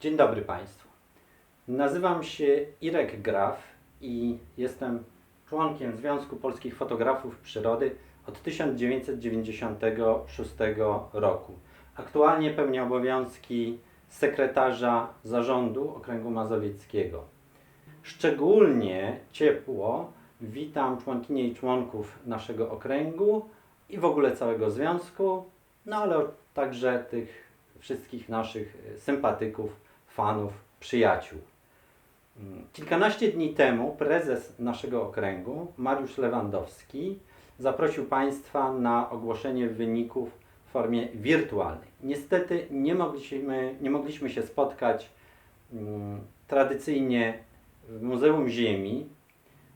Dzień dobry Państwu. Nazywam się Irek Graf i jestem członkiem Związku Polskich Fotografów Przyrody od 1996 roku. Aktualnie pełnię obowiązki sekretarza zarządu Okręgu Mazowieckiego. Szczególnie ciepło witam członkinie i członków naszego okręgu i w ogóle całego związku, no ale także tych wszystkich naszych e, sympatyków, fanów, przyjaciół. Mm, Kilkanaście dni temu prezes naszego okręgu, Mariusz Lewandowski, zaprosił Państwa na ogłoszenie wyników w formie wirtualnej. Niestety nie mogliśmy, nie mogliśmy się spotkać mm, tradycyjnie w Muzeum Ziemi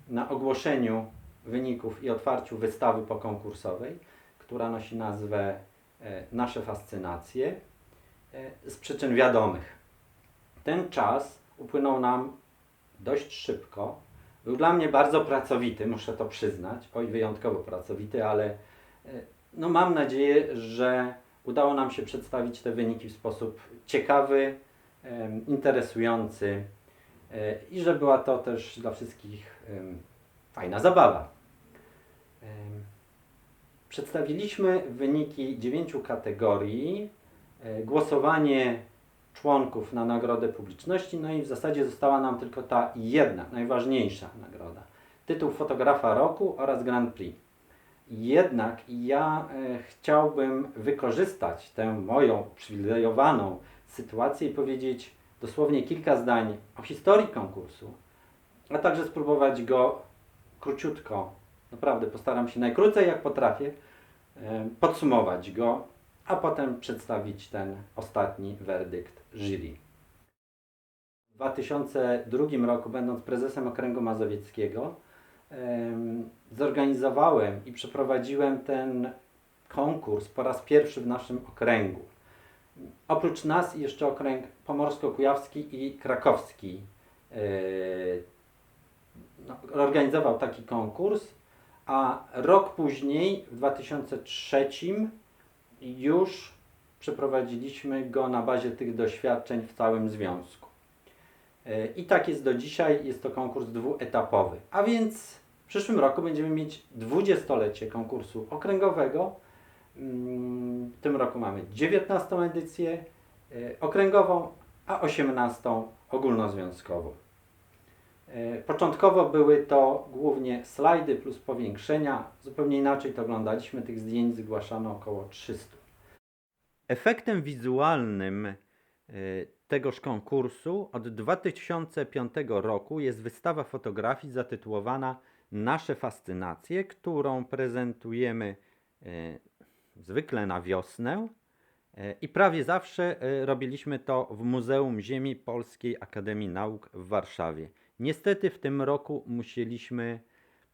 na ogłoszeniu wyników i otwarciu wystawy pokonkursowej, która nosi nazwę e, Nasze fascynacje e, z przyczyn wiadomych. Ten czas upłynął nam dość szybko. Był dla mnie bardzo pracowity, muszę to przyznać. Oj, wyjątkowo pracowity, ale e, no mam nadzieję, że udało nam się przedstawić te wyniki w sposób ciekawy, interesujący e, i że była to też dla wszystkich fajna zabawa. Przedstawiliśmy wyniki dziewięciu kategorii, e, głosowanie członków na nagrodę publiczności, no i w zasadzie została nam tylko ta jedna, najważniejsza nagroda. Tytuł fotografa roku oraz Grand Prix. Jednak ja e, chciałbym wykorzystać tę moją uprzywilejowaną sytuację i powiedzieć dosłownie kilka zdań o historii konkursu, a także spróbować go króciutko, naprawdę postaram się najkrócej jak potrafię, e, podsumować go, a potem przedstawić ten ostatni werdykt jury. W 2002 roku, będąc prezesem Okręgu Mazowieckiego, em, zorganizowałem i przeprowadziłem ten konkurs po raz pierwszy w naszym okręgu. Oprócz nas jeszcze okręg pomorsko-kujawski i krakowski e, no, organizował taki konkurs, a rok później, w 2003, już przeprowadziliśmy go na bazie tych doświadczeń w całym związku. E, I tak jest do dzisiaj, jest to konkurs dwuetapowy. A więc w przyszłym roku będziemy mieć dwudziestolecie konkursu okręgowego. Mm, W tym roku mamy 19 edycję e, okręgową, a 18 ogólnozwiązkową. E, Początkowo były to głównie slajdy plus powiększenia. Zupełnie inaczej to oglądaliśmy. Tych zdjęć zgłaszano około 300. Efektem wizualnym e, tegoż konkursu od 2005 roku jest wystawa fotografii zatytułowana Nasze fascynacje, którą prezentujemy e, zwykle na wiosnę i prawie zawsze robiliśmy to w Muzeum Ziemi Polskiej Akademii Nauk w Warszawie. Niestety w tym roku musieliśmy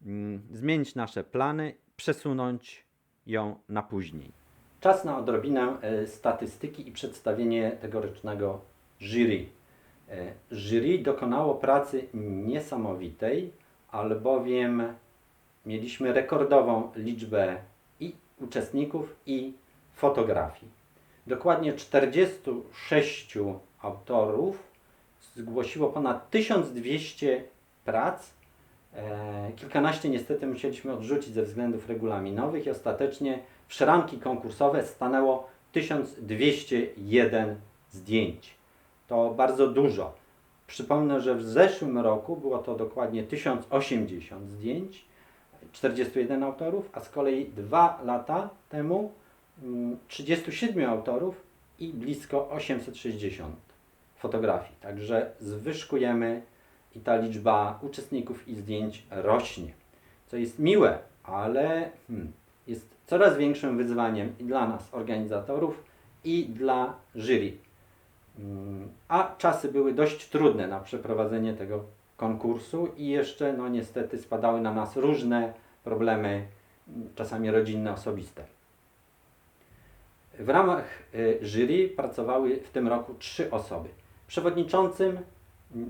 mm, zmienić nasze plany, przesunąć ją na później. Czas na odrobinę e, statystyki i przedstawienie tegorocznego jury. E, Jury dokonało pracy niesamowitej, albowiem mieliśmy rekordową liczbę i uczestników, i fotografii. Dokładnie 46 autorów zgłosiło ponad 1200 prac. E, Kilkanaście niestety musieliśmy odrzucić ze względów regulaminowych i ostatecznie w szranki konkursowe stanęło 1201 zdjęć. To bardzo dużo. Przypomnę, że w zeszłym roku było to dokładnie 1080 zdjęć, 41 autorów, a z kolei dwa lata temu mm, 37 autorów i blisko 860 fotografii. Także zwyżkujemy i ta liczba uczestników i zdjęć rośnie. Co jest miłe, ale hmm, jest coraz większym wyzwaniem i dla nas, organizatorów, i dla jury. Mm, A czasy były dość trudne na przeprowadzenie tego konkursu i jeszcze, no niestety, spadały na nas różne problemy, mm, czasami rodzinne, osobiste. W ramach y, jury pracowały w tym roku trzy osoby. Przewodniczącym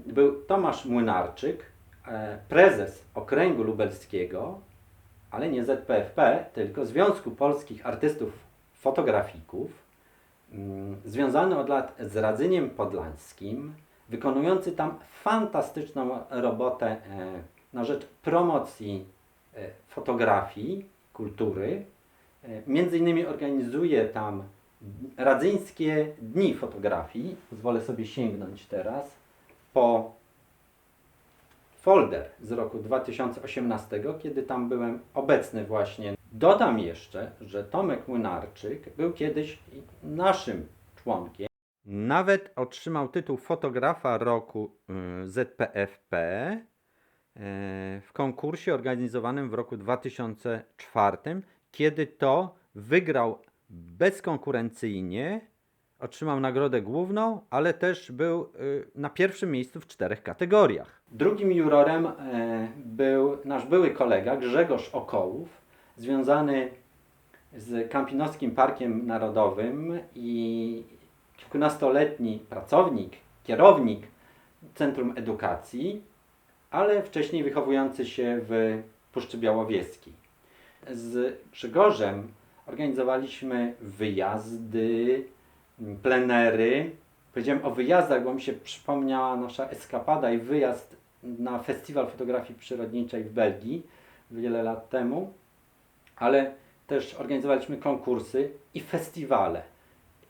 był Tomasz Młynarczyk, e, prezes Okręgu Lubelskiego, ale nie ZPFP, tylko Związku Polskich Artystów Fotografików. mm, związany od lat z Radzyniem Podlańskim, wykonujący tam fantastyczną robotę e, na rzecz promocji e, fotografii, kultury. Między innymi organizuje tam radzyńskie dni fotografii. Pozwolę sobie sięgnąć teraz po folder z roku 2018, kiedy tam byłem obecny właśnie. Dodam jeszcze, że Tomek Młynarczyk był kiedyś naszym członkiem. Nawet otrzymał tytuł fotografa roku y, ZPFP y, w konkursie organizowanym w roku 2004, kiedy to wygrał bezkonkurencyjnie, otrzymał nagrodę główną, ale też był y, na pierwszym miejscu w czterech kategoriach. Drugim jurorem e, był nasz były kolega Grzegorz Okołów, związany z Kampinowskim Parkiem Narodowym i kilkunastoletni pracownik, kierownik Centrum Edukacji, ale wcześniej wychowujący się w Puszczy Białowieskiej. Z Grzegorzem organizowaliśmy wyjazdy, plenery. Powiedziałem o wyjazdach, bo mi się przypomniała nasza eskapada i wyjazd na Festiwal Fotografii Przyrodniczej w Belgii wiele lat temu, ale też organizowaliśmy konkursy i festiwale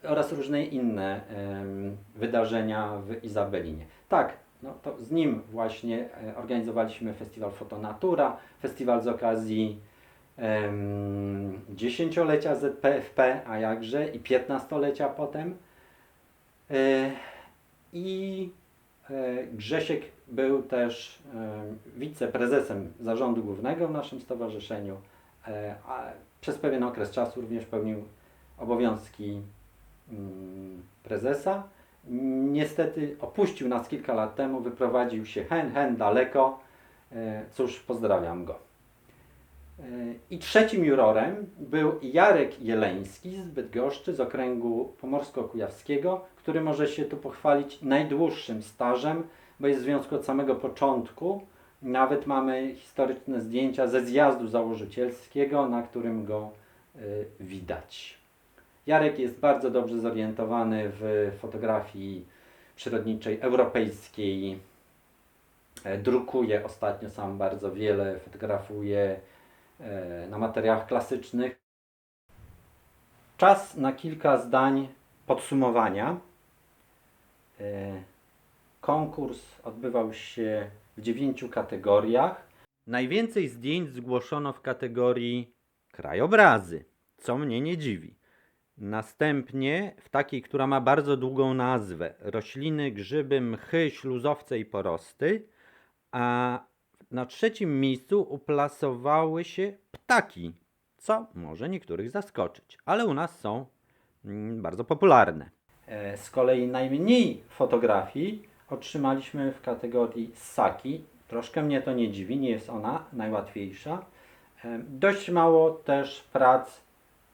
oraz różne inne em, wydarzenia w Izabelinie. Tak, no to z nim właśnie e, organizowaliśmy festiwal Fotonatura, festiwal z okazji dziesięciolecia ZPFP, a jakże i piętnastolecia potem. E, I e, Grzesiek był też e, wiceprezesem zarządu głównego w naszym stowarzyszeniu, przez pewien okres czasu również pełnił obowiązki mm, prezesa. Niestety opuścił nas kilka lat temu, wyprowadził się hen, hen daleko. Cóż, pozdrawiam go. I trzecim jurorem był Jarek Jeleński z Bydgoszczy z okręgu pomorsko-kujawskiego, który może się tu pochwalić najdłuższym stażem, bo jest w związku od samego początku. Nawet mamy historyczne zdjęcia ze zjazdu założycielskiego, na którym go y, widać. Jarek jest bardzo dobrze zorientowany w fotografii przyrodniczej europejskiej. E, Drukuje ostatnio sam bardzo wiele, fotografuje na materiałach klasycznych. Czas na kilka zdań podsumowania. E, Konkurs odbywał się w dziewięciu kategoriach. Najwięcej zdjęć zgłoszono w kategorii krajobrazy, co mnie nie dziwi. Następnie w takiej, która ma bardzo długą nazwę rośliny, grzyby, mchy, śluzowce i porosty, a na trzecim miejscu uplasowały się ptaki, co może niektórych zaskoczyć, ale u nas są mm, bardzo popularne. E, Z kolei najmniej fotografii otrzymaliśmy w kategorii Saki. Troszkę mnie to nie dziwi, nie jest ona najłatwiejsza. E, Dość mało też prac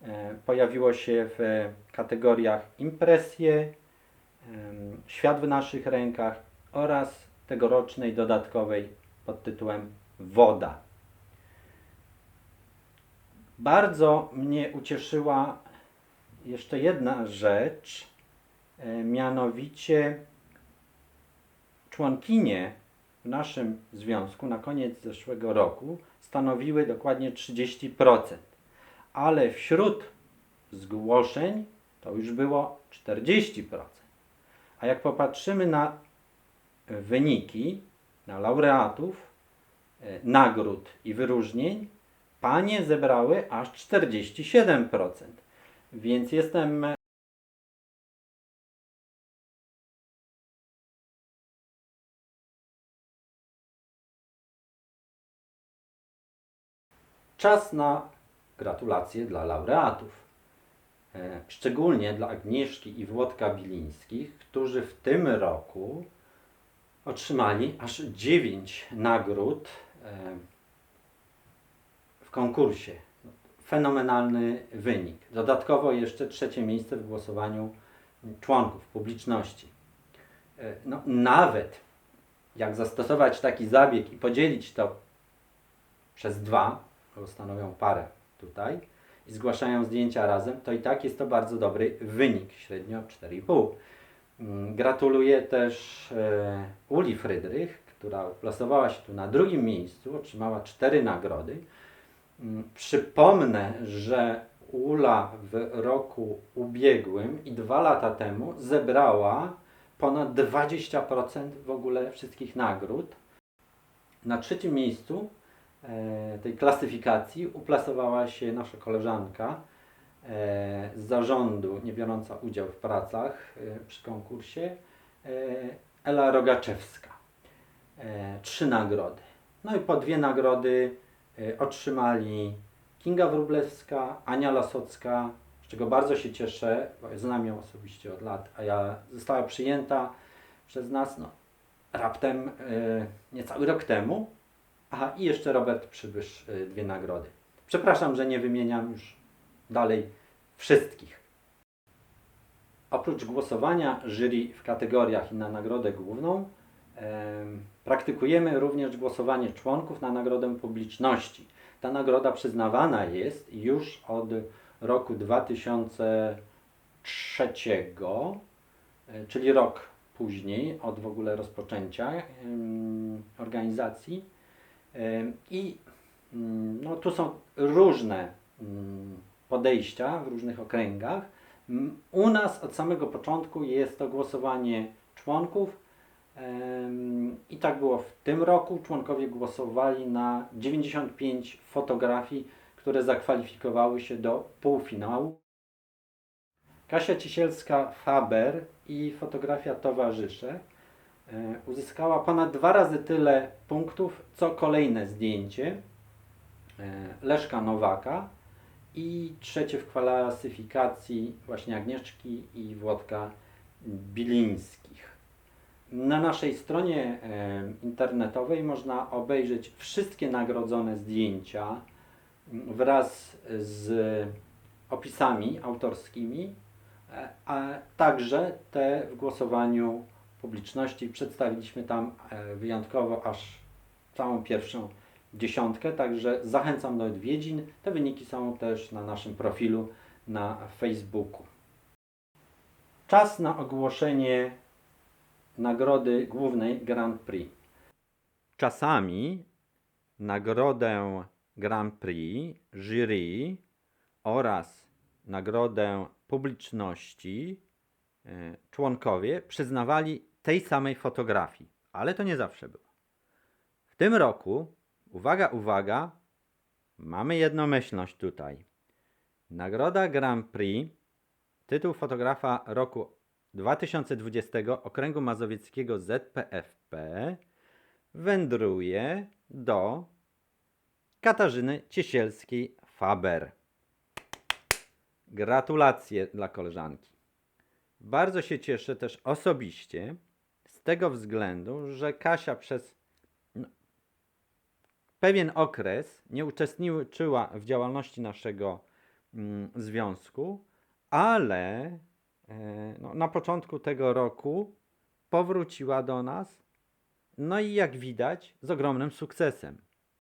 e, pojawiło się w kategoriach impresje, świat w naszych rękach oraz tegorocznej dodatkowej pod tytułem Woda. Bardzo mnie ucieszyła jeszcze jedna rzecz, e, mianowicie członkinie w naszym związku na koniec zeszłego roku stanowiły dokładnie 30%, ale wśród zgłoszeń to już było 40%. A jak popatrzymy na wyniki, na laureatów, e, nagród i wyróżnień, panie zebrały aż 47%. Więc jestem Czas na gratulacje dla laureatów. E, Szczególnie dla Agnieszki i Włodka Bilińskich, którzy w tym roku otrzymali aż 9 nagród e, w konkursie. Fenomenalny wynik. Dodatkowo jeszcze trzecie miejsce w głosowaniu członków publiczności. E, No, nawet jak zastosować taki zabieg i podzielić to przez dwa, bo stanowią parę tutaj, i zgłaszają zdjęcia razem, to i tak jest to bardzo dobry wynik, średnio 4,5. Mm, Gratuluję też e, Uli Frydrych, która plasowała się tu na drugim miejscu, otrzymała cztery nagrody. Mm, Przypomnę, że Ula w roku ubiegłym i dwa lata temu zebrała ponad 20% w ogóle wszystkich nagród. Na trzecim miejscu e, tej klasyfikacji uplasowała się nasza koleżanka z zarządu, nie biorąca udziału w pracach e, przy konkursie, e, Ela Rogaczewska. E, trzy nagrody. No i po dwie nagrody e, otrzymali Kinga Wróblewska, Ania Lasocka, z czego bardzo się cieszę, bo znam ją osobiście od lat, a ja została przyjęta przez nas no, raptem e, niecały rok temu. Aha, i jeszcze Robert Przybysz e, dwie nagrody. Przepraszam, że nie wymieniam już dalej wszystkich. Oprócz głosowania jury w kategoriach i na nagrodę główną, em, praktykujemy również głosowanie członków na nagrodę publiczności. Ta nagroda przyznawana jest już od roku 2003, e, czyli rok później od w ogóle rozpoczęcia em, organizacji. Em, I mm, no, tu są różne mm, podejścia w różnych okręgach. U nas od samego początku jest to głosowanie członków. I tak było w tym roku. Członkowie głosowali na 95 fotografii, które zakwalifikowały się do półfinału. Kasia Cisielska-Faber i fotografia Towarzysze e, uzyskała ponad dwa razy tyle punktów, co kolejne zdjęcie e, Leszka Nowaka i trzecie w klasyfikacji właśnie Agnieszki i Włodka Bilińskich. Na naszej stronie internetowej można obejrzeć wszystkie nagrodzone zdjęcia m, wraz z opisami autorskimi, e, a także te w głosowaniu publiczności. Przedstawiliśmy tam e, wyjątkowo aż całą pierwszą dziesiątkę, także zachęcam do odwiedzin. Te wyniki są też na naszym profilu na Facebooku. Czas na ogłoszenie nagrody głównej Grand Prix. Czasami nagrodę Grand Prix, jury oraz nagrodę publiczności e, członkowie przyznawali tej samej fotografii, ale to nie zawsze było. W tym roku, uwaga, uwaga, mamy jednomyślność tutaj. Nagroda Grand Prix, tytuł fotografa roku 2020 Okręgu Mazowieckiego ZPFP wędruje do Katarzyny Ciesielskiej-Faber. Gratulacje dla koleżanki. Bardzo się cieszę też osobiście z tego względu, że Kasia przez pewien okres nie uczestniczyła w działalności naszego mm, związku, ale e, no, na początku tego roku powróciła do nas, no i jak widać, z ogromnym sukcesem.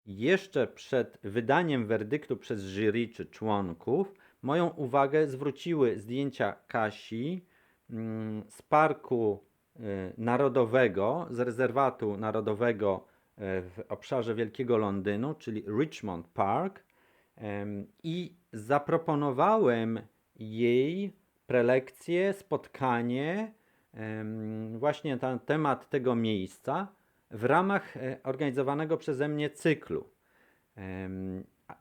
Jeszcze przed wydaniem werdyktu przez jury czy członków, moją uwagę zwróciły zdjęcia Kasi mm, z parku y, narodowego, z rezerwatu narodowego w obszarze Wielkiego Londynu, czyli Richmond Park. I zaproponowałem jej prelekcję, spotkanie właśnie na temat tego miejsca w ramach e, organizowanego przeze mnie cyklu.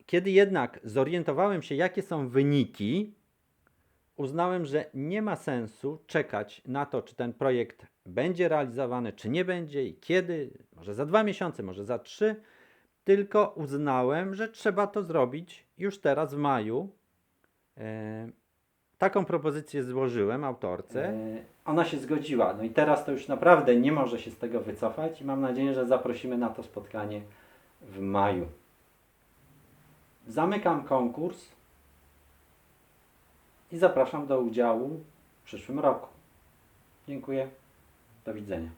Kiedy jednak zorientowałem się, jakie są wyniki, uznałem, że nie ma sensu czekać na to, czy ten projekt będzie realizowany, czy nie będzie i kiedy, może za dwa miesiące, może za trzy, tylko uznałem, że trzeba to zrobić już teraz w maju. E, Taką propozycję złożyłem autorce. E, Ona się zgodziła. No i teraz to już naprawdę nie może się z tego wycofać i mam nadzieję, że zaprosimy na to spotkanie w maju. Zamykam konkurs i zapraszam do udziału w przyszłym roku. Dziękuję. Do widzenia.